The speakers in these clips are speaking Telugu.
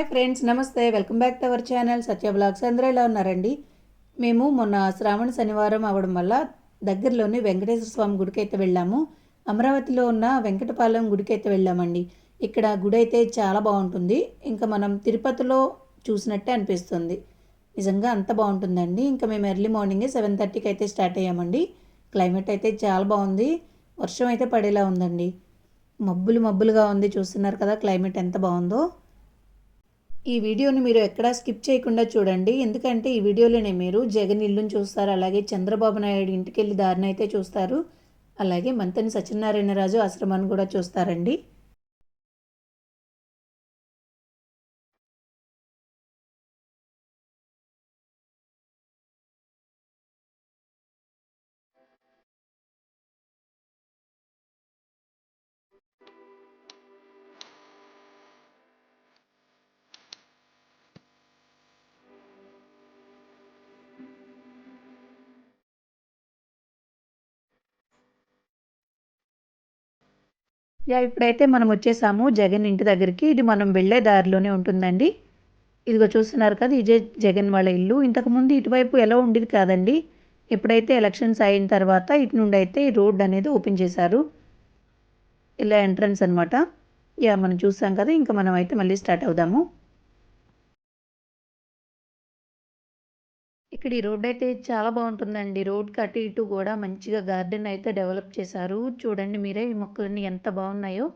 హాయ్ ఫ్రెండ్స్ నమస్తే. Welcome back to our channel. Satya blogs అందరూ ఎలా ఉన్నారండి? మేము మొన్న శ్రావణ శనివారం అవడం వల్ల దగ్గరలోని వెంకటేశ్వర స్వామి గుడికి అయితే వెళ్ళాము. అమరావతిలో ఉన్న వెంకటపాలెం గుడికి అయితే వెళ్ళామండి. ఇక్కడ గుడి అయితే చాలా బాగుంటుంది. ఇంకా మనం తిరుపతిలో చూసినట్టే అనిపిస్తుంది. నిజంగా అంత బాగుంటుందండి. ఇంకా మేము ఎర్లీ మార్నింగే సెవెన్ థర్టీకి అయితే స్టార్ట్ అయ్యామండి. క్లైమేట్ అయితే చాలా బాగుంది. వర్షం అయితే పడేలా ఉందండి. మబ్బులు మబ్బులుగా ఉంది. చూస్తున్నారు కదా క్లైమేట్ ఎంత బాగుందో. ఈ వీడియోని మీరు ఎక్కడా స్కిప్ చేయకుండా చూడండి. ఎందుకంటే ఈ వీడియోలోనే మీరు జగన్ ఇల్లుని చూస్తారు అలాగే చంద్రబాబు నాయుడు ఇంటికి వెళ్ళి దారిని అయితే చూస్తారు అలాగే మంతని సత్యనారాయణరాజు ఆశ్రమాన్ని కూడా చూస్తారండి. యా ఇప్పుడైతే మనం వచ్చేసాము జగన్ ఇంటి దగ్గరికి. ఇది మనం వెళ్ళే దారిలోనే ఉంటుందండి. ఇదిగో చూస్తున్నారు కదా ఇదే జగన్ వాళ్ళ ఇల్లు. ఇంతకుముందు ఇటువైపు ఎలా ఉండేది కాదండి. ఎప్పుడైతే ఎలక్షన్స్ అయిన తర్వాత ఇటు నుండి అయితే ఈ రోడ్ అనేది ఓపెన్ చేశారు. ఇలా ఎంట్రన్స్ అనమాట యా మనం చూసాం కదా ఇంకా మనం అయితే మళ్ళీ స్టార్ట్ అవుదాము. ఇక్కడ ఈ రోడ్ అయితే చాలా బాగుంటుందండి. రోడ్ అటు ఇటు కూడా మంచిగా గార్డెన్ అయితే డెవలప్ చేశారు. చూడండి మీరే ఈ మొక్కలన్నీ ఎంత బాగున్నాయో.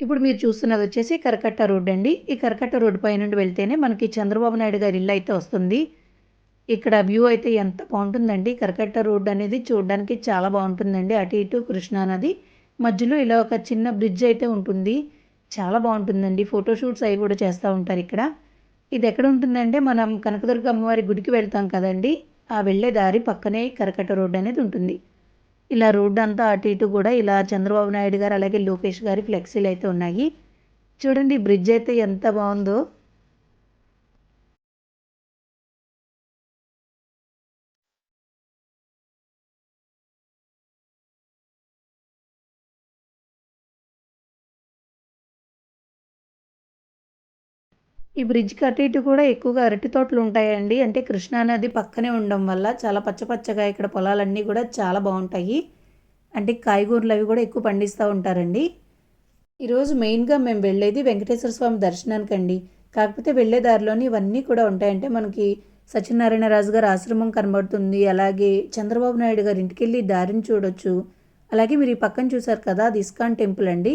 ఇప్పుడు మీరు చూస్తున్నది వచ్చేసి కరకట్ట రోడ్ అండి. ఈ కరకట్ట రోడ్ పై నుండి వెళ్తేనే మనకి చంద్రబాబు నాయుడు గారి ఇల్లు అయితే వస్తుంది. ఇక్కడ వ్యూ అయితే ఎంత బాగుంటుందండి. కరకట్ట రోడ్ అనేది చూడడానికి చాలా బాగుంటుందండి. అటు ఇటు కృష్ణానది మధ్యలో ఇలా ఒక చిన్న బ్రిడ్జ్ అయితే ఉంటుంది. చాలా బాగుంటుందండి. ఫోటోషూట్స్ అవి కూడా చేస్తూ ఉంటారు ఇక్కడ. ఇది ఎక్కడ ఉంటుందంటే మనం కనకదుర్గ అమ్మవారి గుడికి వెళ్తాం కదండి. ఆ వెళ్ళే దారి పక్కనే కరకట్ట రోడ్ అనేది ఉంటుంది. ఇలా రోడ్డు అంతా అటు ఇటు కూడా ఇలా చంద్రబాబు నాయుడు గారు అలాగే లోకేష్ గారి ఫ్లెక్సీలు అయితే ఉన్నాయి. చూడండి బ్రిడ్జ్ అయితే ఎంత బాగుందో. ఈ బ్రిడ్జ్కి అటు ఇటు కూడా ఎక్కువగా అరటి తోటలు ఉంటాయండి. అంటే కృష్ణానది పక్కనే ఉండడం వల్ల చాలా పచ్చపచ్చగా ఇక్కడ పొలాలన్నీ కూడా చాలా బాగుంటాయి. అంటే కాయగూరలు అవి కూడా ఎక్కువ పండిస్తూ ఉంటారండి. ఈరోజు మెయిన్గా మేము వెళ్ళేది వెంకటేశ్వర స్వామి దర్శనానికి అండి కాకపోతే వెళ్ళే దారిలోని ఇవన్నీ కూడా ఉంటాయంటే మనకి సత్యనారాయణ రాజు గారి ఆశ్రమం కనబడుతుంది. అలాగే చంద్రబాబు నాయుడు గారి ఇంటికి వెళ్ళి దారిని చూడొచ్చు. అలాగే మీరు ఈ పక్కన చూసారు కదా అది ఇస్కాన్ టెంపుల్ అండి.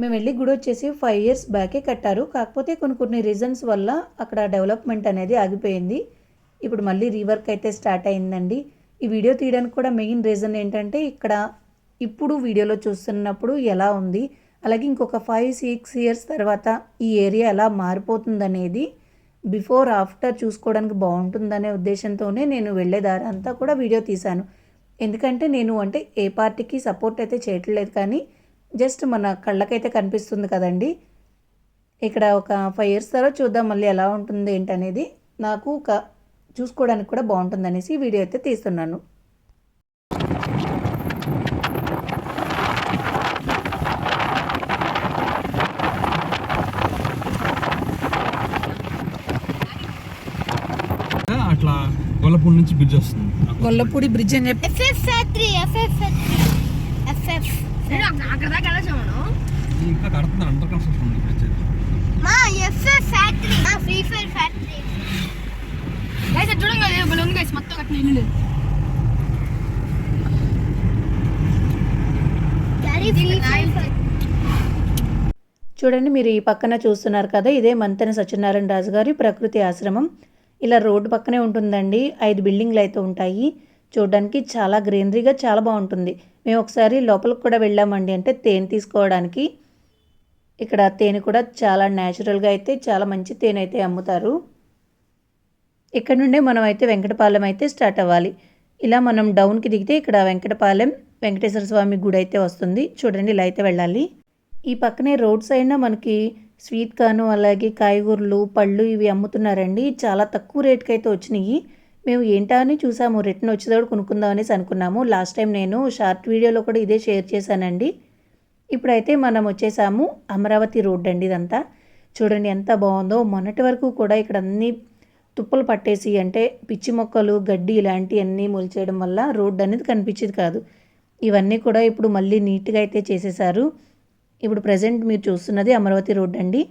మేము వెళ్ళి గుడి వచ్చేసి ఫైవ్ ఇయర్స్ బ్యాకే కట్టారు. కాకపోతే కొన్ని కొన్ని రీజన్స్ వల్ల అక్కడ డెవలప్మెంట్ అనేది ఆగిపోయింది. ఇప్పుడు మళ్ళీ రీవర్క్ అయితే స్టార్ట్ అయిందండి. ఈ వీడియో తీయడానికి కూడా మెయిన్ రీజన్ ఏంటంటే ఇక్కడ ఇప్పుడు వీడియోలో చూస్తున్నప్పుడు ఎలా ఉంది. అలాగే ఇంకొక ఫైవ్ సిక్స్ ఇయర్స్ తర్వాత ఈ ఏరియా ఎలా మారిపోతుందనేది బిఫోర్ ఆఫ్టర్ చూసుకోవడానికి బాగుంటుందనే ఉద్దేశంతోనే నేను వెళ్ళేదారంతా కూడా వీడియో తీశాను. ఎందుకంటే నేను అంటే ఏ పార్టీకి సపోర్ట్ అయితే చేయట్లేదు కానీ జస్ట్ మన కళ్ళకైతే కనిపిస్తుంది కదండి. ఇక్కడ ఒక ఫైవ్ ఇయర్స్ తర్వాత చూద్దాం మళ్ళీ ఎలా ఉంటుంది ఏంటనేది. నాకు ఒక చూసుకోవడానికి కూడా బాగుంటుంది అనేసి వీడియో అయితే తీస్తున్నాను. అట్లా గొల్లపూడి నుంచి బ్రిడ్జ్ వస్తుంది. గొల్లపూడి బ్రిడ్జ్ అని చెప్పి అక్కడ దాకా ఇంకా కడుతున్నారు అండర్ కన్స్ట్రక్షన్ ఉంది మా FF ఫ్యాక్టరీ మా ఫ్రీ ఫైర్ ఫ్యాక్టరీ గైస్ ఉంది గైస్ మొత్తం కట్టిన ఇల్లు చూడండి మీరు ఈ పక్కన చూస్తున్నారు కదా ఇదే మంతెన సత్యనారాయణ రాజు గారి ప్రకృతి ఆశ్రమం. ఇలా రోడ్డు పక్కనే ఉంటుందండి ఐదు బిల్డింగ్లు అయితే ఉంటాయి. చూడడానికి చాలా గ్రీనరీగా చాలా బాగుంటుంది. మేము ఒకసారి లోపలికి కూడా వెళ్ళామండి. అంటే తేనె తీసుకోవడానికి. ఇక్కడ తేనె కూడా చాలా న్యాచురల్గా అయితే చాలా మంచి తేనె అయితే అమ్ముతారు. ఇక్కడ నుండే మనం అయితే వెంకటపాలెం అయితే స్టార్ట్ అవ్వాలి. ఇలా మనం డౌన్కి దిగితే ఇక్కడ వెంకటపాలెం వెంకటేశ్వర స్వామి గుడి అయితే వస్తుంది. చూడండి ఇలా అయితే వెళ్ళాలి. ఈ పక్కనే రోడ్ సైడ్న మనకి స్వీట్ కాను అలాగే కాయగూరలు పళ్ళు ఇవి అమ్ముతున్నారండి. చాలా తక్కువ రేట్కి అయితే వచ్చినాయి. మేము ఏంటా అని చూసాము రిటర్న్ వచ్చేటప్పుడు కొనుక్కుందాం అనేసి అనుకున్నాము. లాస్ట్ టైం నేను షార్ట్ వీడియోలో కూడా ఇదే షేర్ చేశానండి. ఇప్పుడైతే మనం వచ్చేసాము అమరావతి రోడ్ అండి ఇదంతా. చూడండి ఎంత బాగుందో. మొన్నటి వరకు కూడా ఇక్కడ అన్ని తుప్పలు పట్టేసి అంటే పిచ్చి మొక్కలు గడ్డి ఇలాంటివన్నీ మొలిచేయడం వల్ల రోడ్డు అనేది కనిపించేది కాదు. ఇవన్నీ కూడా ఇప్పుడు మళ్ళీ నీట్గా అయితే చేసేసారు. ఇప్పుడు ప్రజెంట్ మీరు చూస్తున్నది అమరావతి రోడ్ అండి.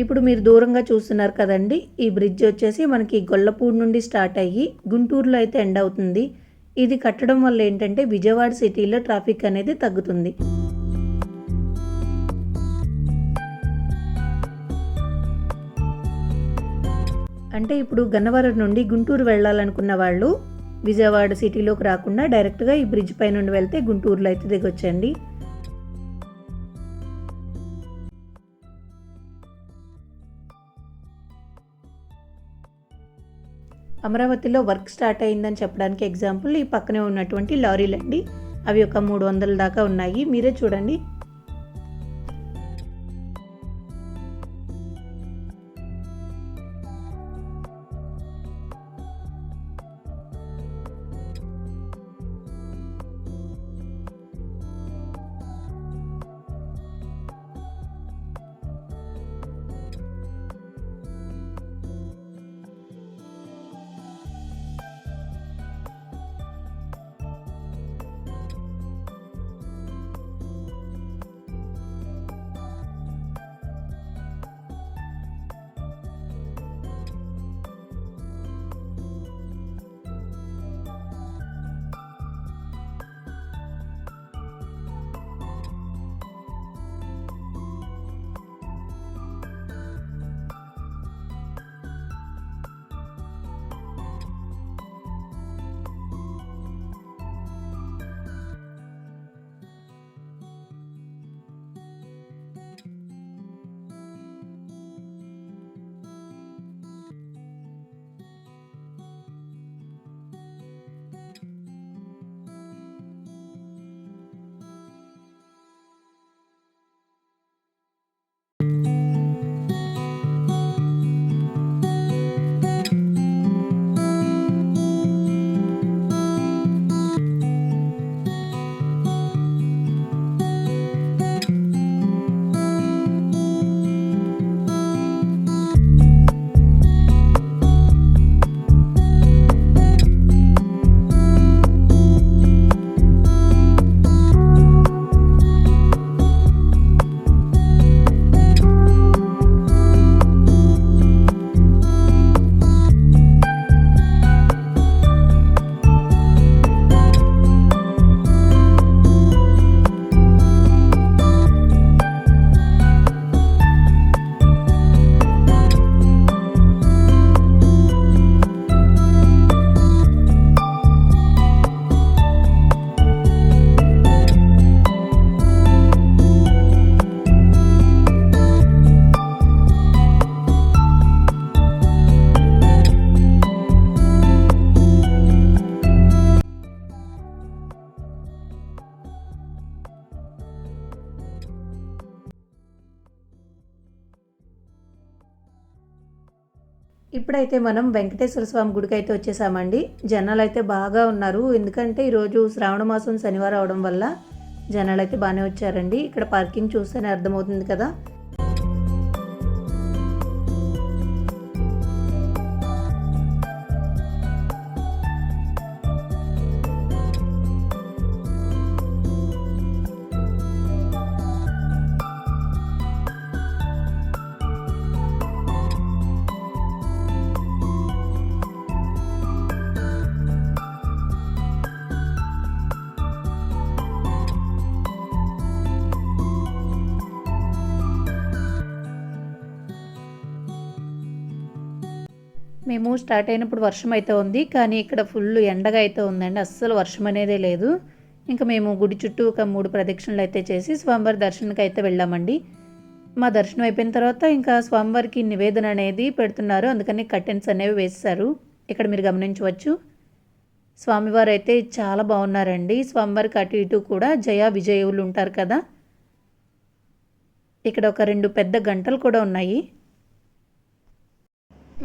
ఇప్పుడు మీరు దూరంగా చూస్తున్నారు కదండి ఈ బ్రిడ్జ్ వచ్చేసి మనకి గొల్లపూడి నుండి స్టార్ట్ అయ్యి గుంటూరులో అయితే ఎండ్ అవుతుంది. ఇది కట్టడం వల్ల ఏంటంటే విజయవాడ సిటీలో ట్రాఫిక్ అనేది తగ్గుతుంది. అంటే ఇప్పుడు గన్నవరం నుండి గుంటూరు వెళ్ళాలనుకున్న వాళ్ళు విజయవాడ సిటీలోకి రాకుండా డైరెక్ట్గా ఈ బ్రిడ్జ్ పై నుండి వెళ్తే గుంటూరులో అయితే దిగొచ్చండి. అమరావతిలో వర్క్ స్టార్ట్ అయిందని చెప్పడానికి ఎగ్జాంపుల్ ఈ పక్కనే ఉన్నటువంటి లారీలు అండి అవి ఒక మూడు వందల దాకా ఉన్నాయి. మీరే చూడండి. ఇప్పుడైతే మనం వెంకటేశ్వర స్వామి గుడికి అయితే వచ్చేసామండి. జనాలు అయితే బాగా ఉన్నారు. ఎందుకంటే ఈరోజు శ్రావణ మాసం శనివారం అవడం వల్ల జనాలు అయితే బాగానే వచ్చారండి. ఇక్కడ పార్కింగ్ చూస్తేనే అర్థమవుతుంది కదా. మేము స్టార్ట్ అయినప్పుడు వర్షం అయితే ఉంది కానీ ఇక్కడ ఫుల్ ఎండగా అయితే ఉందండి. అస్సలు వర్షం అనేదే లేదు. ఇంకా మేము గుడి చుట్టూ ఒక మూడు ప్రదక్షిణలు అయితే చేసి స్వామివారి దర్శనకి అయితే వెళ్ళామండి. మా దర్శనం అయిపోయిన తర్వాత ఇంకా స్వామివారికి నివేదన అనేది పెడుతున్నారు. అందుకని కర్టెన్స్ అనేవి వేస్తారు ఇక్కడ మీరు గమనించవచ్చు. స్వామివారు అయితే చాలా బాగున్నారండి. స్వామివారికి అటు ఇటు కూడా జయ విజయులు ఉంటారు కదా. ఇక్కడ ఒక రెండు పెద్ద గంటలు కూడా ఉన్నాయి.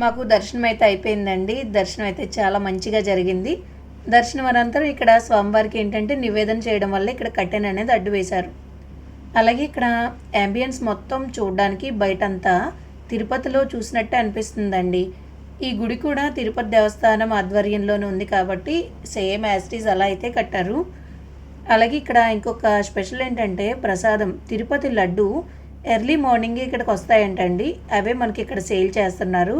మాకు దర్శనం అయితే అయిపోయిందండి. దర్శనం అయితే చాలా మంచిగా జరిగింది. దర్శనం అనంతరం ఇక్కడ స్వామివారికి ఏంటంటే నివేదన చేయడం వల్ల ఇక్కడ కట్టెన్ అనేది అడ్డు వేశారు. అలాగే ఇక్కడ అంబియన్స్ మొత్తం చూడడానికి బయటంతా తిరుపతిలో చూసినట్టే అనిపిస్తుందండి. ఈ గుడి కూడా తిరుపతి దేవస్థానం ఆధ్వర్యంలోనే ఉంది కాబట్టి సేమ్ యాస్టీస్ అలా అయితే కట్టారు. అలాగే ఇక్కడ ఇంకొక స్పెషల్ ఏంటంటే ప్రసాదం. తిరుపతి లడ్డు ఎర్లీ మార్నింగ్ ఇక్కడికి వస్తాయంటండి. అవే మనకి ఇక్కడ సేల్ చేస్తున్నారు.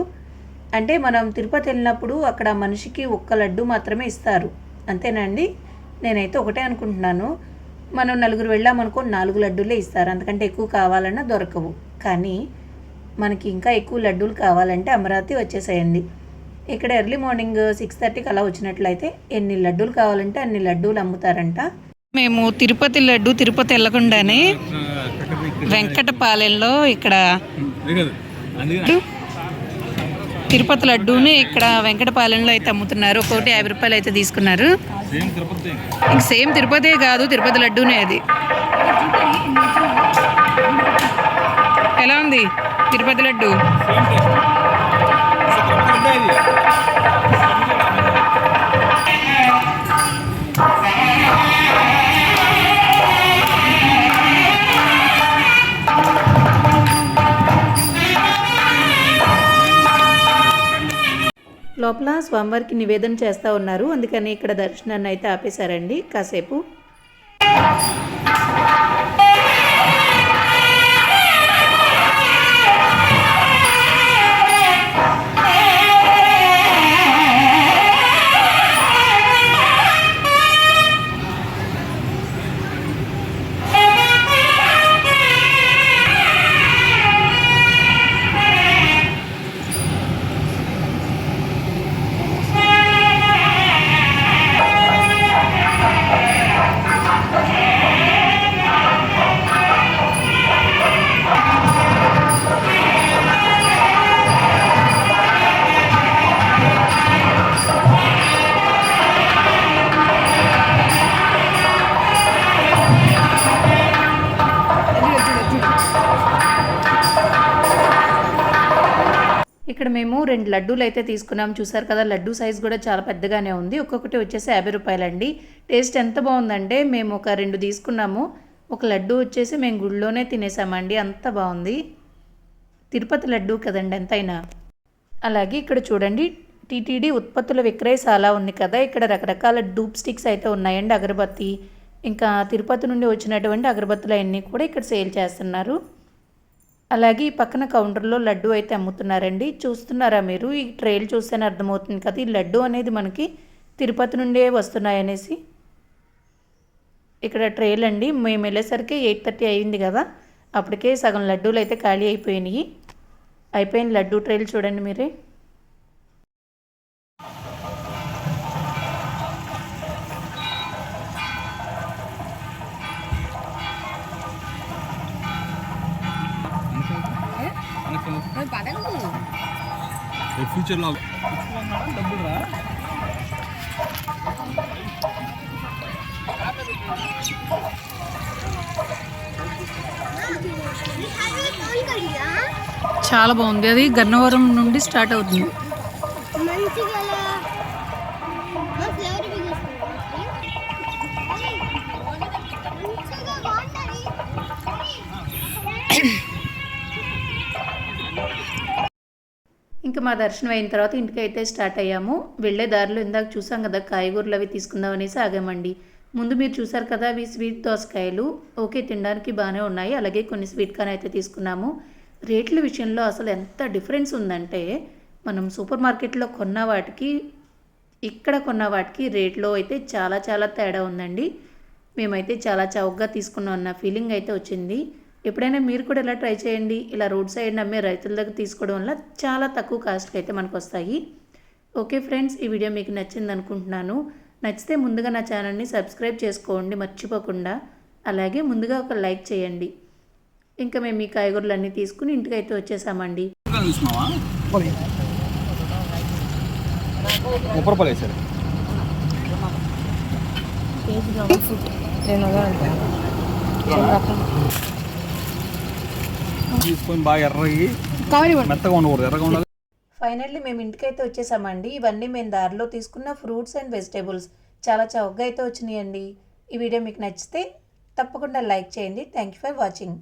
అంటే మనం తిరుపతి వెళ్ళినప్పుడు అక్కడ మనిషికి ఒక్క లడ్డు మాత్రమే ఇస్తారు. అంతేనండి నేనైతే ఒకటే అనుకుంటున్నాను. మనం నలుగురు వెళ్ళామనుకో నాలుగు లడ్డూలే ఇస్తారు. అంతకంటే ఎక్కువ కావాలన్నా దొరకవు. కానీ మనకి ఇంకా ఎక్కువ లడ్డూలు కావాలంటే అమరావతి వచ్చేసేయండి. ఇక్కడ ఎర్లీ మార్నింగ్ సిక్స్ థర్టీకి అలా వచ్చినట్లయితే ఎన్ని లడ్డూలు కావాలంటే అన్ని లడ్డూలు అమ్ముతారంట. మేము తిరుపతి లడ్డు తిరుపతి వెళ్ళకుండానే వెంకటపాలెంలో ఇక్కడ తిరుపతి లడ్డూని ఇక్కడ వెంకటపాలెంలో అయితే అమ్ముతున్నారు. ఒకటి యాభై రూపాయలు అయితే తీసుకున్నారు. సేమ్ తిరుపతి. ఇంక సేమ్ తిరుపతి కాదు తిరుపతి లడ్డూనే అది. ఎలా ఉంది? తిరుపతి లడ్డు? లోపల స్వామివారికి నివేదన చేస్తూ ఉన్నారు. అందుకని ఇక్కడ దర్శనాన్ని అయితే ఆపేశారండి. కాసేపు. రెండు లడ్డూలు అయితే తీసుకున్నాం. చూసారు కదా లడ్డూ సైజ్ కూడా చాలా పెద్దగానే ఉంది. ఒక్కొక్కటి వచ్చేసి యాభై రూపాయలండి. టేస్ట్ ఎంత బాగుందంటే మేము ఒక రెండు తీసుకున్నాము. ఒక లడ్డు వచ్చేసి మేము గుళ్ళోనే తినేసామండి. అంత బాగుంది. తిరుపతి లడ్డు కదండి ఎంతైనా. అలాగే ఇక్కడ చూడండి టీటీడీ ఉత్పత్తుల విక్రయశాల ఉంది కదా. ఇక్కడ రకరకాల డూప్ స్టిక్స్ అయితే ఉన్నాయండి అగరబత్తి. ఇంకా తిరుపతి నుండి వచ్చినటువంటి అగరబత్తులు అన్నీ కూడా ఇక్కడ సేల్ చేస్తున్నారు. అలాగే ఈ పక్కన కౌంటర్లో లడ్డు అయితే అమ్ముతున్నారండి. చూస్తున్నారా మీరు? ఈ ట్రైల్ చూస్తేనే అర్థమవుతుంది కదా ఈ లడ్డు అనేది మనకి తిరుపతి నుండే వస్తున్నాయనేసి. ఇక్కడ ట్రైల్ అండి మేము వెళ్ళేసరికి ఎయిట్ థర్టీ అయింది కదా అప్పటికే సగం లడ్డూలు అయితే ఖాళీ అయిపోయినాయి. అయిపోయిన లడ్డు ట్రైల్ చూడండి మీరే. ఫ్యూచర్లో కడిగా చాలా బాగుంది. అది గన్నవరం నుండి స్టార్ట్ అవుతుంది. మా దర్శనం అయిన తర్వాత ఇంటికైతే స్టార్ట్ అయ్యాము. వెళ్ళే దారిలో ఇందాక చూసాం కదా కాయగూరలు అవి తీసుకుందాం అనేసి ఆగామండి. ముందు మీరు చూసారు కదా అవి స్వీట్ దోసకాయలు. ఓకే తినడానికి బాగానే ఉన్నాయి. అలాగే కొన్ని స్వీట్ కార్న్ అయితే తీసుకున్నాము. రేట్ల విషయంలో అసలు ఎంత డిఫరెన్స్ ఉందంటే మనం సూపర్ మార్కెట్లో కొన్న వాటికి ఇక్కడ కొన్న వాటికి రేట్లో అయితే చాలా చాలా తేడా ఉందండి. మేమైతే చాలా చౌకగా తీసుకున్నాం అన్న ఫీలింగ్ అయితే వచ్చింది. ఎప్పుడైనా మీరు కూడా ఇలా ట్రై చేయండి. ఇలా రోడ్ సైడ్ అమ్మే రైతుల దగ్గర తీసుకోవడం వల్ల చాలా తక్కువ కాస్ట్కి అయితే మనకు వస్తాయి. ఓకే ఫ్రెండ్స్ ఈ వీడియో మీకు నచ్చింది అనుకుంటున్నాను. నచ్చితే ముందుగా నా ఛానల్ని సబ్స్క్రైబ్ చేసుకోండి మర్చిపోకుండా. అలాగే ముందుగా ఒక లైక్ చేయండి. ఇంకా మేము ఈ కాయగూరలన్నీ తీసుకుని వచ్చేసామండి. ముప్పై రూపాయలు వేసారు. తీసుకొని బాగా ఎర్రగి మెత్తగా ఉండకూడదు ఎర్రగా ఉండాలి. ఫైనల్లీ మేము ఇంటికైతే వచ్చేసామండి. ఇవన్నీ మేము దారిలో తీసుకున్న ఫ్రూట్స్ అండ్ వెజిటేబుల్స్. చాలా చౌకగా అయితే వచ్చినాయండి. ఈ వీడియో మీకు నచ్చితే తప్పకుండా లైక్ చేయండి. Thank you for watching